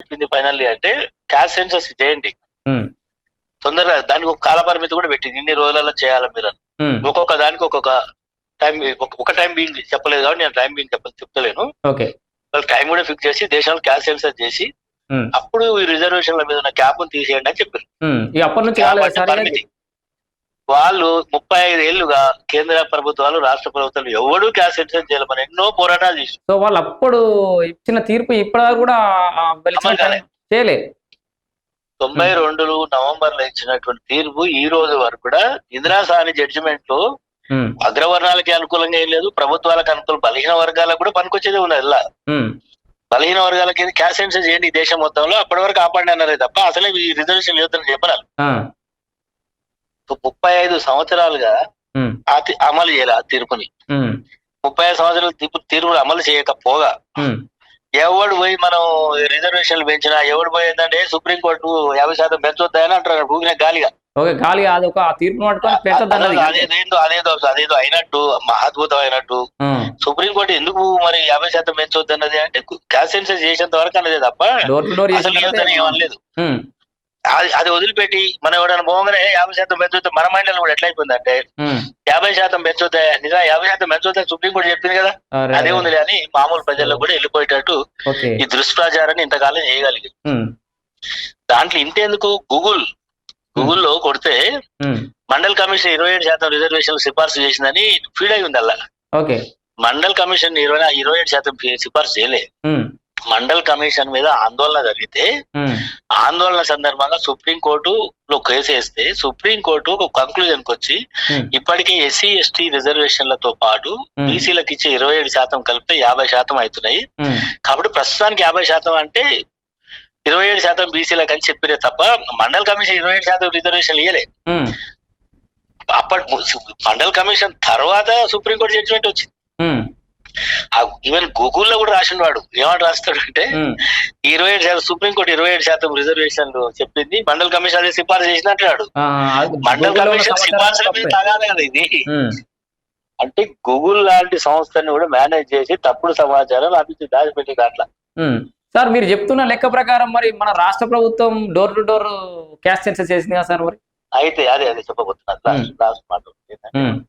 చెప్పింది ఫైనల్లీ అంటే caste census చేయండి. తొందరగా దానికి ఒక కాల పరిమితి కూడా పెట్టింది. ఇన్ని రోజులలో చేయాలి మీరు ఒక్కొక్క దానికి ఒక్కొక్క టైం ఒక టైం బీయింగ్ చెప్పలేదు కాబట్టి నేను టైం బీయింగ్ చెప్ప చెప్తలేను. ఓకే. వాళ్ళు టైం కూడా ఫిక్స్ చేసి దేశంలో క్యాష్ సెన్సస్ చేసి అప్పుడు ఈ రిజర్వేషన్ల మీద ఉన్న క్యాప్ తీసేయండి అని చెప్పారు. వాళ్ళు ముప్పై ఐదు ఏళ్ళుగా కేంద్ర ప్రభుత్వాలు రాష్ట్ర ప్రభుత్వాలు ఎవడు క్యాష్ సెన్సస్ చేయాలి. మనం ఎన్నో పోరాటాలు చేసి సో వాళ్ళు అప్పుడు ఇచ్చిన తీర్పు ఇప్పటిదాకా కూడా. చేయలే. తొంభై రెండులో నవంబర్లో ఇచ్చినటువంటి తీర్పు ఈ రోజు వరకు కూడా ఇందిరాసాని జడ్జిమెంట్లో అగ్రవర్ణాలకి అనుకూలంగా ఏం లేదు. ప్రభుత్వాలకు అనుకూలం బలహీన వర్గాలకు కూడా పనికొచ్చేది ఉన్నది ఇలా బలహీన వర్గాలకి క్యాష్ సెన్సస్ చేయండి ఈ దేశం మొత్తంలో అప్పటి వరకు ఆపండి అన్నారే తప్ప అసలే ఈ రిజర్వేషన్ లేదని చెప్పరాలి ముప్పై ఐదు సంవత్సరాలుగా అమలు చేయాలి ఆ తీర్పుని. ముప్పై ఐదు సంవత్సరాల తీర్పు తీర్పు అమలు చేయకపోగా ఎవడు పోయి మనం రిజర్వేషన్లు పెంచినా ఎవడు పోయి ఏంటంటే సుప్రీంకోర్టు యాభై శాతం పెంచొద్దని అంటారు ఊగిన గాలిగా. ఓకే గాలి అది ఒక అదేదో అదేదో అదేదో అయినట్టు మహాద్భుతం అయినట్టు. సుప్రీంకోర్టు ఎందుకు మరి యాభై శాతం పెంచొద్దు అన్నది అంటే క్యాష్ సెన్సస్ చేసేంత వరకు అన్నది తప్ప అసలు ఏమనలేదు. అది అది వదిలిపెట్టి మనం ఎవరైనా పోగానే యాభై శాతం పెంచొద్దు మన మైండ్ కూడా ఎట్లా అయిపోయిందంటే ఉమ్, యాభై శాతం పెంచొద్దా నిజంగా యాభై శాతం పెంచొద్దని సుప్రీంకోర్టు చెప్పింది కదా? అదే ఉంది అని మామూలు ప్రజల్లో కూడా వెళ్ళిపోయేటట్టు ఈ దుష్ప్రచారాన్ని ఇంతకాలం చేయగలిగింది దాంట్లో ఇంటేందుకు గూగుల్ గూగుల్లో కొడితే మండల్ కమిషన్ ఇరవై ఏడు శాతం రిజర్వేషన్ సిఫార్సు చేసిందని ఫీడ్ అయి ఉంది అలా మండల్ కమిషన్ ఇరవై ఇరవై ఏడు శాతం సిఫార్సు చేయలే. ఉమ్, మండల్ కమిషన్ మీద ఆందోళన జరిగితే ఆందోళన సందర్భంగా సుప్రీం కోర్టు లో కేసు వేస్తే సుప్రీం కోర్టు ఒక కంక్లూజన్కి వచ్చి ఇప్పటికే ఎస్సీ ఎస్టీ రిజర్వేషన్లతో పాటు బీసీలకు ఇచ్చే ఇరవై ఏడు శాతం కలిపితే యాభై శాతం అవుతున్నాయి. కాబట్టి ప్రస్తుతానికి యాభై శాతం అంటే ఇరవై ఏడు శాతం బీసీలకు అని చెప్పిరే తప్ప మండల్ కమిషన్ ఇరవై ఏడు శాతం రిజర్వేషన్ ఇయ్యలే. అప్పటి మండల్ కమిషన్ తర్వాత సుప్రీంకోర్టు జడ్జిమెంట్ వచ్చింది. ఉమ్, ఈవెన్ గూగుల్లో కూడా రాసిన వాడు. ఏమంటే రాస్తాడు అంటే ఇరవై ఏడు శాతం సుప్రీంకోర్టు ఇరవై ఏడు శాతం రిజర్వేషన్లు చెప్పింది మండల్ కమిషన్ అదే సిఫార్సు చేసినట్టు ఆ, అది మండల్ కమిషన్ సిఫార్సుల మీద. తగాలి కదా ఇది. అంటే గూగుల్ లాంటి సంస్థని కూడా మేనేజ్ చేసి తప్పుడు సమాచారం అభివృద్ధి దాచిపెట్టి దాంట్లో. సార్ మీరు చెప్తున్న లెక్క ప్రకారం మరి మన రాష్ట్ర ప్రభుత్వం door to door caste census చేసింది కదా సార్ మరి? అయితే అదే అదే చెప్పబోతున్నారు లాస్ట్ మాట